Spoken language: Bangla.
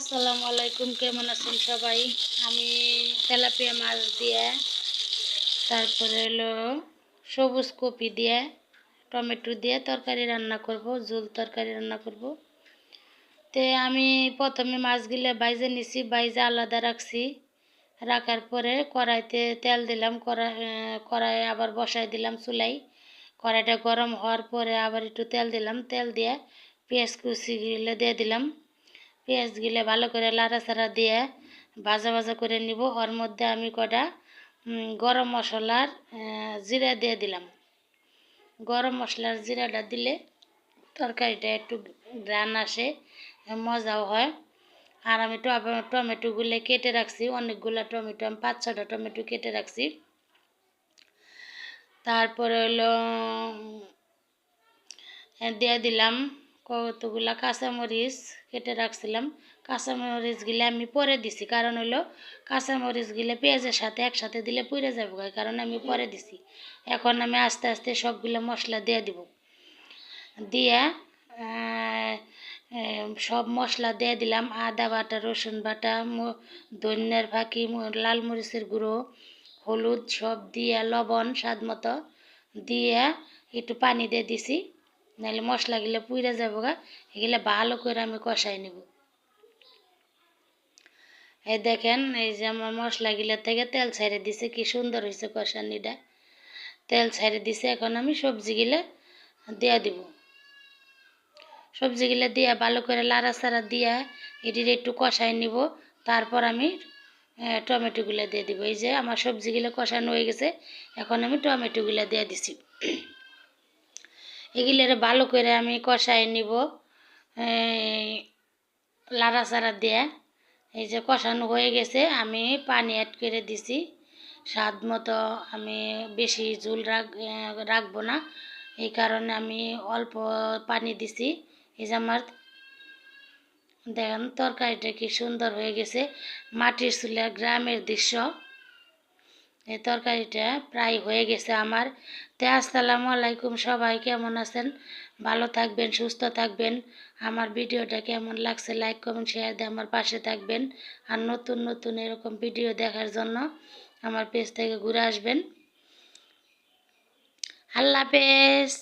আসসালামু আলাইকুম, কেমন আছেন সবাই? আমি তেলাপিয়া মাছ দিয়ে, তারপরে হলো সবুজ কপি দিয়ে, টমেটো দিয়ে তরকারি রান্না করব, ঝোল তরকারি রান্না করব। তে আমি প্রথমে মাছগুলো বাইজে নিছি, বাইজে আলাদা রাখছি। রাখার পরে কড়াইতে তেল দিলাম কড়াই কড়াই আবার বসাই দিলাম চুলাই কড়াইটা গরম হওয়ার পরে আবার একটু তেল দিলাম, তেল দিয়ে পেঁয়াজ কুচিগুলো দিয়ে দিলাম। পেঁয়াজ গিলে ভালো করে লাড়াচাড়া দিয়ে ভাজা ভাজা করে নিব। ওর মধ্যে আমি কটা গরম মশলার জিরা দিয়ে দিলাম। গরম মশলার জিরাটা দিলে তরকারিটা একটু গ্রান আসে, মজাও হয়। আর আমি টমেটোগুলো কেটে রাখছি, অনেকগুলো টমেটো, আমি পাঁচ ছটা টমেটো কেটে রাখছি। তারপরে হলো দিয়ে দিলাম কতগুলা কাঁচামরিচ কেটে রাখছিলাম। কাঁচামরিচগুলো আমি পরে দিছি। কারণ হলো কাঁচামরিচগুলো পেঁয়াজের সাথে একসাথে দিলে পুড়ে যাবে কারণ আমি পরে দিছি। এখন আমি আস্তে আস্তে সবগুলো মশলা দিয়ে দিব। দিয়ে সব মশলা দিয়ে দিলাম। আদা বাটা, রসুন বাটা ধনিয়ার ফাঁকি লাল মরিচের গুঁড়ো, হলুদ সব দিয়ে লবণ স্বাদ মতো দিয়ে একটু পানি দিয়ে দিছি। নাহলে মশলাগুলো পুড়ে যাব গা, এগুলো ভালো করে আমি কষাই নিব। এই দেখেন, এই যে আমার মশলাগুলো থেকে তেল ছেড়ে দিছে, কি সুন্দর হয়েছে কষানিটা। তেল ছেড়ে দিছে, এখন আমি সবজিগুলো দিয়ে দিব। সবজিগুলো দিয়ে ভালো করে লাড়াচাড়া দিয়ে এটির একটু কষাই নিব, তারপর আমি টমেটোগুলো দিয়ে দিব। এই যে আমার সবজিগুলো কষানো হয়ে গেছে, এখন আমি টমেটোগুলো দিয়ে দিছি। এগুলো ভালো করে আমি কষাই নিব। লাড়াচাড়া দিয়ে। এই যে কষানো হয়ে গেছে, আমি পানি অ্যাড করে দিছি। স্বাদ মতো আমি বেশি ঝুল রাখ রাখব না। এই কারণে আমি অল্প পানি দিছি। এই যে আমার দেখেন তরকারিটা কি সুন্দর হয়ে গেছে। মাটির চুলা গ্রামের দৃশ্য। এই তরকারিটা প্রায় হয়ে গেছে আমার। তে আসসালামু আলাইকুম সবাই, কেমন আছেন? ভালো থাকবেন, সুস্থ থাকবেন। আমার ভিডিওটা কেমন লাগছে লাইক, কমেন্ট শেয়ার দিয়ে আমার পাশে থাকবেন। আর নতুন নতুন এরকম ভিডিও দেখার জন্য আমার পেজ থেকে ঘুরে আসবেন। আল্লাহ হাফেজ।